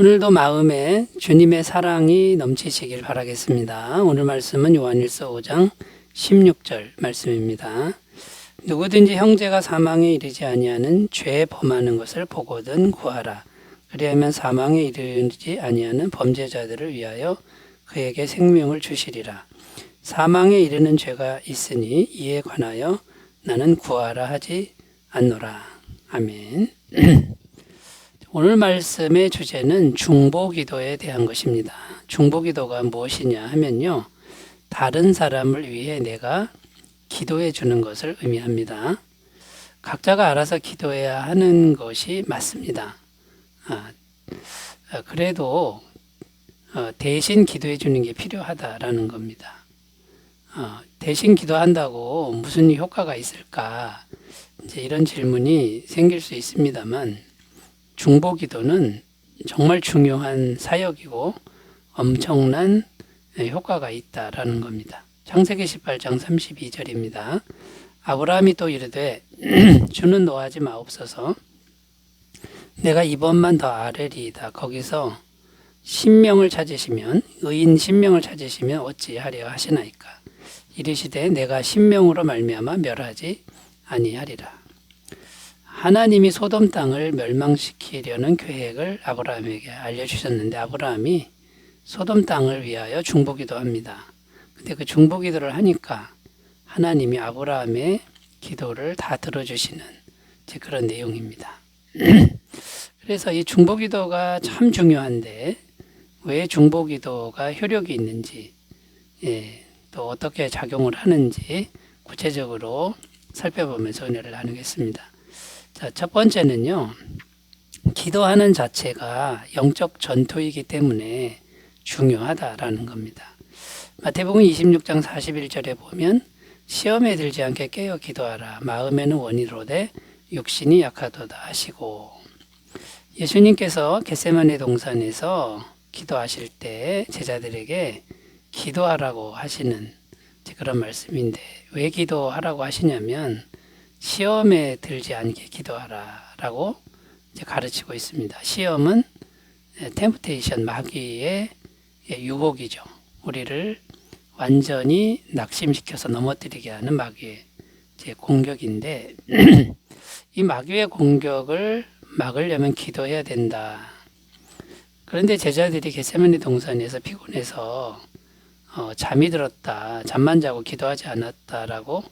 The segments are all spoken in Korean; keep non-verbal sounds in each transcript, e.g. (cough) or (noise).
오늘도 마음에 주님의 사랑이 넘치시길 바라겠습니다. 오늘 말씀은 요한일서 5장 16절 말씀입니다. 누구든지 형제가 사망에 이르지 아니하는 죄 범하는 것을 보거든 구하라. 그리하면 사망에 이르지 아니하는 범죄자들을 위하여 그에게 생명을 주시리라. 사망에 이르는 죄가 있으니 이에 관하여 나는 구하라 하지 않노라. 아멘. (clears throat) 오늘 말씀의 주제는 중보기도에 대한 것입니다. 중보기도가 무엇이냐 하면요. 다른 사람을 위해 내가 기도해 주는 것을 의미합니다. 각자가 알아서 기도해야 하는 것이 맞습니다. 아, 아, 그래도 어, 대신 기도해 주는 게 필요하다라는 겁니다. 어, 대신 기도한다고 무슨 효과가 있을까? 이제 이런 질문이 생길 수 있습니다만 중보 기도는 정말 중요한 사역이고 엄청난 효과가 있다라는 겁니다. 창세기 18장 32절입니다. 아브라함이 또 이르되 (clears throat) 주는 노하지 마옵소서 내가 이번만 더 아뢰리이다. 거기서 신명을 찾으시면 의인 신명을 찾으시면 어찌하려 하시나이까 이르시되 내가 신명으로 말미암아 멸하지 아니하리라. 하나님이 소돔 땅을 멸망시키려는 계획을 아브라함에게 알려주셨는데 아브라함이 소돔 땅을 위하여 중보기도 합니다. 근데 그 중보기도를 하니까 하나님이 아브라함의 기도를 다 들어주시는 그런 내용입니다. (clears throat) 그래서 이 중보기도가 참 중요한데 왜 중보기도가 효력이 있는지 예, 또 어떻게 작용을 하는지 구체적으로 살펴보면서 은혜를 나누겠습니다. 자, 첫 번째는요. 기도하는 자체가 영적 전투이기 때문에 중요하다라는 겁니다. 마태복음 26장 41절에 보면 시험에 들지 않게 깨어 기도하라. 마음에는 원이로되 육신이 약하도다 하시고 예수님께서 겟세마네 동산에서 기도하실 때 제자들에게 기도하라고 하시는 그런 말씀인데 왜 기도하라고 하시냐면 시험에 들지 않게 기도하라라고 가르치고 있습니다. 시험은 템프테이션 마귀의 유혹이죠. 우리를 완전히 낙심시켜서 넘어뜨리게 하는 마귀의 공격인데 (clears throat) 이 마귀의 공격을 막으려면 기도해야 된다. 그런데 제자들이 겟세마네 동산에서 피곤해서 어, 잠이 들었다, 잠만 자고 기도하지 않았다라고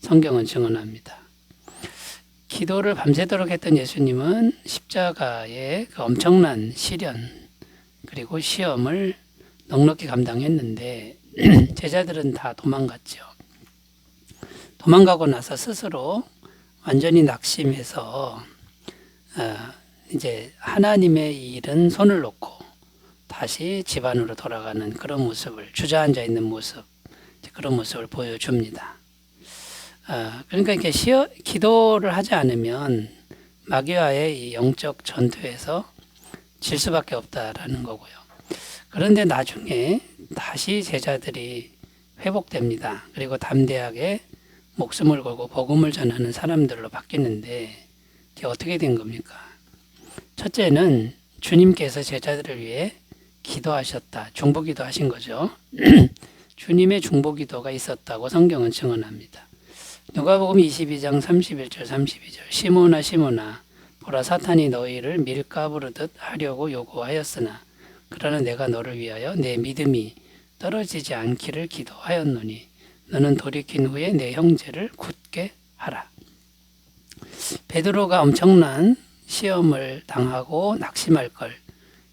성경은 증언합니다. 기도를 밤새도록 했던 예수님은 십자가의 그 엄청난 시련 그리고 시험을 넉넉히 감당했는데 (clears throat) 제자들은 다 도망갔죠. 도망가고 나서 스스로 완전히 낙심해서 어, 이제 하나님의 일은 손을 놓고 다시 집안으로 돌아가는 그런 모습을 주저앉아 있는 모습 그런 모습을 보여줍니다. 어, 그러니까 이렇게 시어, 기도를 하지 않으면 마귀와의 이 영적 전투에서 질 수밖에 없다라는 거고요. 그런데 나중에 다시 제자들이 회복됩니다. 그리고 담대하게 목숨을 걸고 복음을 전하는 사람들로 바뀌는데 이게 어떻게 된 겁니까? 첫째는 주님께서 제자들을 위해 기도하셨다. 중보기도 하신 거죠. (clears throat) 주님의 중보기도가 있었다고 성경은 증언합니다. 누가복음 22장 31절 32절 시모나 시모나 보라 사탄이 너희를 밀가부르듯 하려고 요구하였으나 그러나 내가 너를 위하여 내 믿음이 떨어지지 않기를 기도하였노니 너는 돌이킨 후에 내 형제를 굳게 하라. 베드로가 엄청난 시험을 당하고 낙심할 걸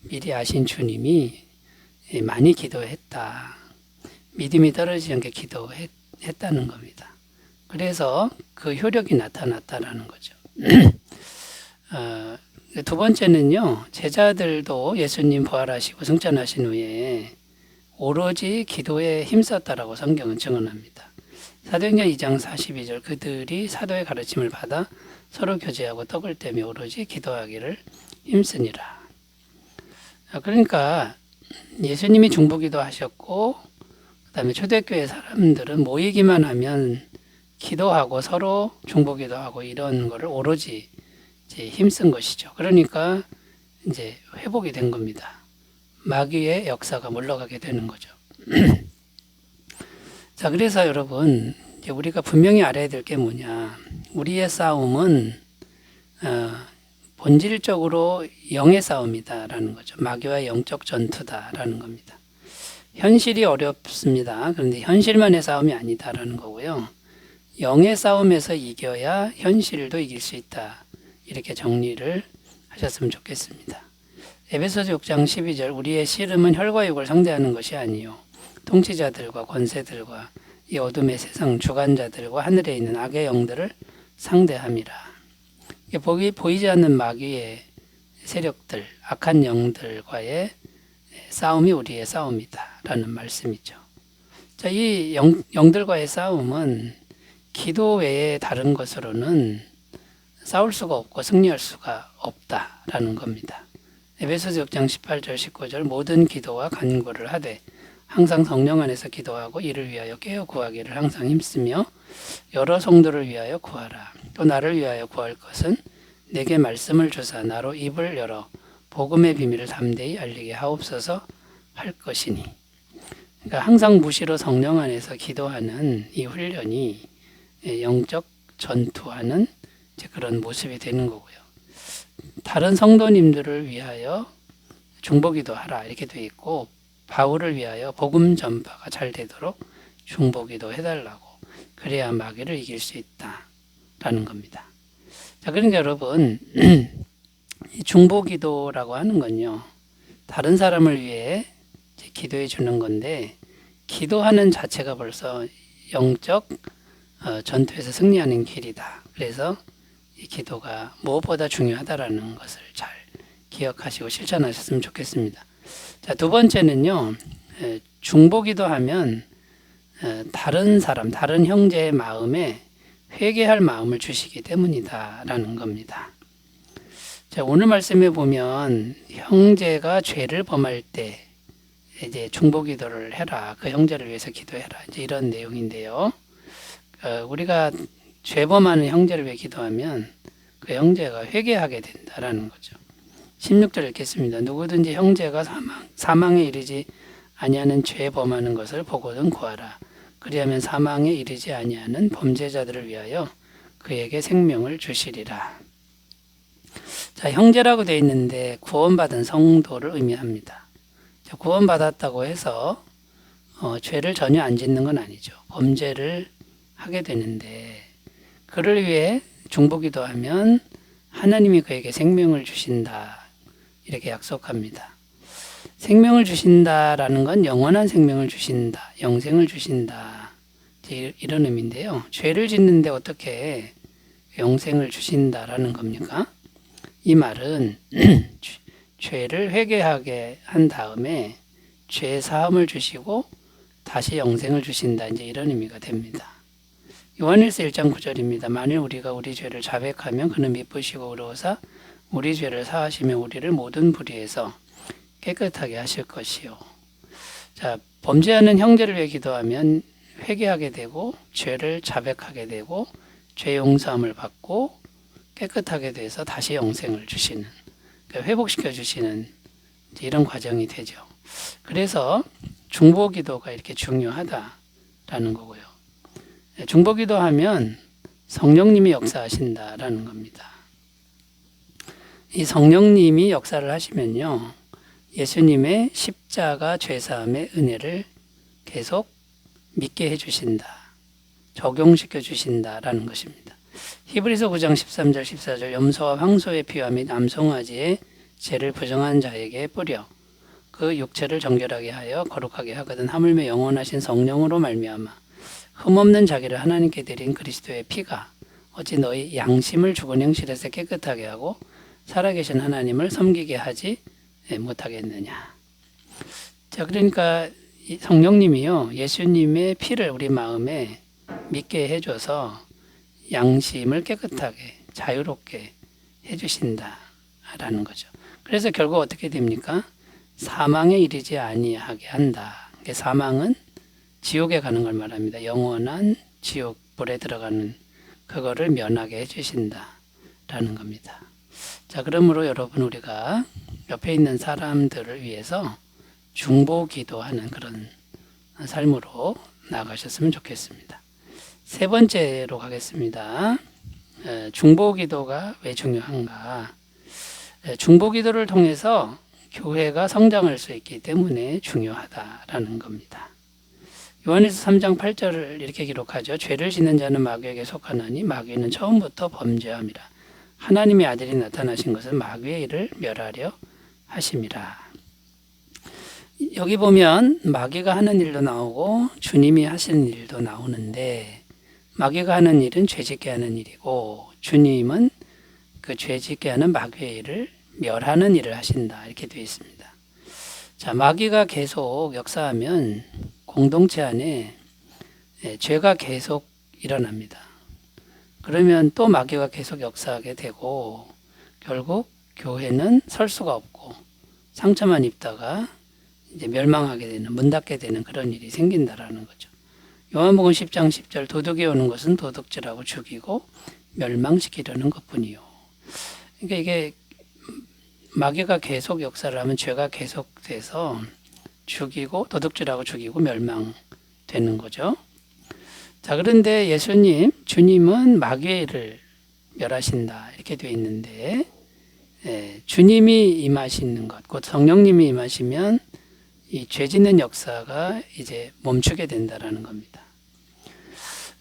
미리 아신 주님이 많이 기도했다. 믿음이 떨어지지 않게 기도했다는 겁니다. 그래서 그 효력이 나타났다라는 거죠. (clears throat) 어, 두 번째는요, 제자들도 예수님 부활하시고 승천하신 후에 오로지 기도에 힘썼다라고 성경은 증언합니다. 사도행전 2장 42절 그들이 사도의 가르침을 받아 서로 교제하고 떡을 떼며 오로지 기도하기를 힘쓰니라. 그러니까 예수님이 중보기도 하셨고 그다음에 초대교회 사람들은 모이기만 하면 기도하고 서로 중보기도 하고 이런 거를 오로지 힘쓴 것이죠. 그러니까 이제 회복이 된 겁니다. 마귀의 역사가 물러가게 되는 거죠. (clears throat) 자, 그래서 여러분, 이제 우리가 분명히 알아야 될 게 뭐냐. 우리의 싸움은, 어, 본질적으로 영의 싸움이다라는 거죠. 마귀와 영적 전투다라는 겁니다. 현실이 어렵습니다. 그런데 현실만의 싸움이 아니다라는 거고요. 영의 싸움에서 이겨야 현실도 이길 수 있다. 이렇게 정리를 하셨으면 좋겠습니다. 에베소서 6장 12절 우리의 씨름은 혈과 육을 상대하는 것이 아니요 통치자들과 권세들과 이 어둠의 세상 주관자들과 하늘에 있는 악의 영들을 상대함이라. 보기 보이지 않는 마귀의 세력들, 악한 영들과의 싸움이 우리의 싸움이다라는 말씀이죠. 자, 이 영, 영들과의 싸움은 기도 외에 다른 것으로는 싸울 수가 없고 승리할 수가 없다라는 겁니다. 에베소서 6장 18절 19절 모든 기도와 간구를 하되 항상 성령 안에서 기도하고 이를 위하여 깨어 구하기를 항상 힘쓰며 여러 성도를 위하여 구하라. 또 나를 위하여 구할 것은 내게 말씀을 주사 나로 입을 열어 복음의 비밀을 담대히 알리게 하옵소서 할 것이니. 그러니까 항상 무시로 성령 안에서 기도하는 이 훈련이 영적 전투하는 그런 모습이 되는 거고요. 다른 성도님들을 위하여 중보기도 하라 이렇게 돼 있고 바울을 위하여 복음 전파가 잘 되도록 중보기도 해달라고 그래야 마귀를 이길 수 있다라는 겁니다. 자 그러니까 여러분 (clears throat) 이 중보기도라고 하는 건요 다른 사람을 위해 기도해 주는 건데 기도하는 자체가 벌써 영적 어, 전투에서 승리하는 길이다. 그래서 이 기도가 무엇보다 중요하다라는 것을 잘 기억하시고 실천하셨으면 좋겠습니다. 자, 두 번째는요, 에, 중보기도 하면 에, 다른 사람, 다른 형제의 마음에 회개할 마음을 주시기 때문이다라는 겁니다. 자, 오늘 말씀에 보면 형제가 죄를 범할 때 이제 중보 기도를 해라. 그 형제를 위해서 기도해라. 이제 이런 내용인데요. 어, 우리가 죄범하는 형제를 위해 기도하면 그 형제가 회개하게 된다라는 거죠. 16절 읽겠습니다. 누구든지 형제가 사망, 사망에 이르지 아니하는 죄 범하는 것을 보고는 구하라. 그리하면 사망에 이르지 아니하는 범죄자들을 위하여 그에게 생명을 주시리라. 자, 형제라고 되어 있는데 구원받은 성도를 의미합니다. 자, 구원받았다고 해서 어, 죄를 전혀 안 짓는 건 아니죠. 범죄를 하게 되는데 그를 위해 중보기도 하면 하나님이 그에게 생명을 주신다. 이렇게 약속합니다. 생명을 주신다라는 건 영원한 생명을 주신다. 영생을 주신다. 이런 의미인데요. 죄를 짓는데 어떻게 영생을 주신다라는 겁니까? 이 말은 (clears throat) 죄를 회개하게 한 다음에 죄 사함을 주시고 다시 영생을 주신다. 이제 이런 의미가 됩니다. 요한일서 1장 9절입니다. 만일 우리가 우리 죄를 자백하면 그는 미쁘시고 의로우사 우리 죄를 사하시며 우리를 모든 불의에서 깨끗하게 하실 것이요. 자, 범죄하는 형제를 위해 기도하면 회개하게 되고 죄를 자백하게 되고 죄 용서함을 받고 깨끗하게 돼서 다시 영생을 주시는 그러니까 회복시켜 주시는 이런 과정이 되죠. 그래서 중보 기도가 이렇게 중요하다라는 거고요. 네, 중보기도 하면 성령님이 역사하신다라는 겁니다. 이 성령님이 역사를 하시면요. 예수님의 십자가 죄사함의 은혜를 계속 믿게 해주신다. 적용시켜 주신다라는 것입니다. 히브리서 9장 13절 14절 염소와 황소의 피와 및 암송아지의 죄를 부정한 자에게 뿌려 그 육체를 정결하게 하여 거룩하게 하거든 하물며 영원하신 성령으로 말미암아 흠없는 자기를 하나님께 드린 그리스도의 피가 어찌 너희 양심을 죽은 형실에서 깨끗하게 하고 살아계신 하나님을 섬기게 하지 못하겠느냐. 자, 그러니까 성령님이요, 예수님의 피를 우리 마음에 믿게 해줘서 양심을 깨끗하게, 자유롭게 해주신다라는 거죠. 그래서 결국 어떻게 됩니까? 사망에 이르지 아니하게 한다. 사망은 지옥에 가는 걸 말합니다. 영원한 지옥 불에 들어가는 그거를 면하게 해주신다라는 겁니다. 자, 그러므로 여러분 우리가 옆에 있는 사람들을 위해서 중보 기도하는 그런 삶으로 나아가셨으면 좋겠습니다. 세 번째로 가겠습니다. 에, 중보 기도가 왜 중요한가? 에, 중보 기도를 통해서 교회가 성장할 수 있기 때문에 중요하다라는 겁니다. 요한에서 3장 8절을 이렇게 기록하죠. 죄를 짓는 자는 마귀에게 속하나니 마귀는 처음부터 범죄함이라. 하나님의 아들이 나타나신 것은 마귀의 일을 멸하려 하심이라. 여기 보면 마귀가 하는 일도 나오고 주님이 하시는 일도 나오는데 마귀가 하는 일은 죄짓게 하는 일이고 주님은 그 죄짓게 하는 마귀의 일을 멸하는 일을 하신다 이렇게 되어 있습니다. 자 마귀가 계속 역사하면 공동체 안에 예, 죄가 계속 일어납니다. 그러면 또 마귀가 계속 역사하게 되고 결국 교회는 설 수가 없고 상처만 입다가 이제 멸망하게 되는 문 닫게 되는 그런 일이 생긴다라는 거죠. 요한복음 10장 10절 도둑이 오는 것은 도둑질하고 죽이고 멸망시키려는 것뿐이요. 그러니까 이게 마귀가 계속 역사를 하면 죄가 계속돼서 죽이고 도둑질하고 죽이고 멸망되는 거죠. 자 그런데 예수님 주님은 일을 멸하신다 이렇게 되어 있는데 예, 주님이 임하시는 것, 곧 성령님이 임하시면 이 죄짓는 역사가 이제 멈추게 된다라는 겁니다.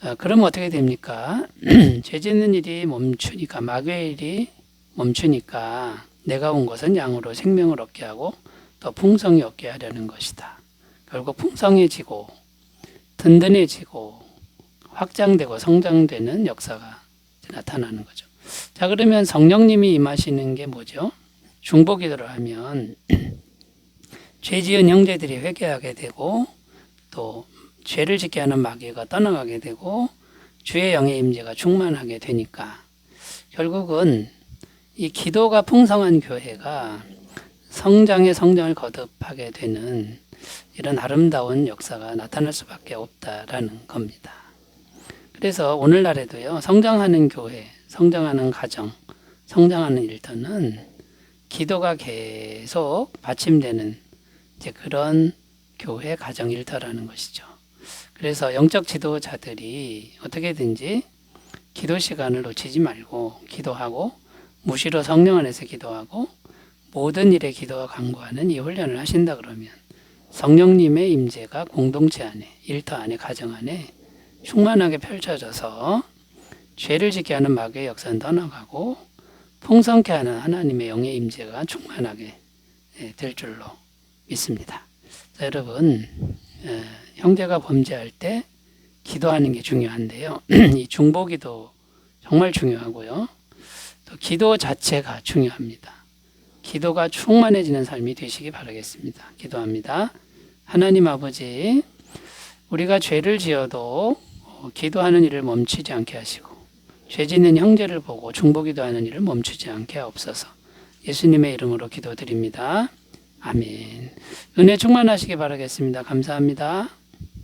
아, 그럼 어떻게 됩니까? (clears throat) 죄짓는 일이 멈추니까 마귀의 일이 멈추니까 내가 온 것은 양으로 생명을 얻게 하고 더 풍성히 얻게 하려는 것이다. 결국 풍성해지고 든든해지고 확장되고 성장되는 역사가 나타나는 거죠. 자 그러면 성령님이 임하시는 게 뭐죠? 중보기도를 하면 (clears throat) 죄 지은 형제들이 회개하게 되고 또 죄를 짓게 하는 마귀가 떠나가게 되고 주의 영의 임재가 충만하게 되니까 결국은 이 기도가 풍성한 교회가 성장의 성장을 거듭하게 되는 이런 아름다운 역사가 나타날 수밖에 없다라는 겁니다. 그래서 오늘날에도요, 성장하는 교회, 성장하는 가정, 성장하는 일터는 기도가 계속 받침되는 이제 그런 교회 가정 일터라는 것이죠. 그래서 영적 지도자들이 어떻게든지 기도 시간을 놓치지 말고 기도하고 무시로 성령 안에서 기도하고 모든 일에 기도와 간구하는 이 훈련을 하신다 그러면 성령님의 임재가 공동체 안에 일터 안에 가정 안에 충만하게 펼쳐져서 죄를 짓게 하는 마귀의 역사는 떠나가고 풍성케 하는 하나님의 영의 임재가 충만하게 예, 될 줄로 믿습니다. 자, 여러분 에, 형제가 범죄할 때 기도하는 게 중요한데요. (clears throat) 이 중보기도 정말 중요하고요. 또 기도 자체가 중요합니다. 기도가 충만해지는 삶이 되시기 바라겠습니다. 기도합니다. 하나님 아버지, 우리가 죄를 지어도 어, 기도하는 일을 멈추지 않게 하시고 죄 짓는 형제를 보고 중보기도하는 일을 멈추지 않게 하옵소서. 예수님의 이름으로 기도드립니다. 아멘. 은혜 충만하시기 바라겠습니다. 감사합니다.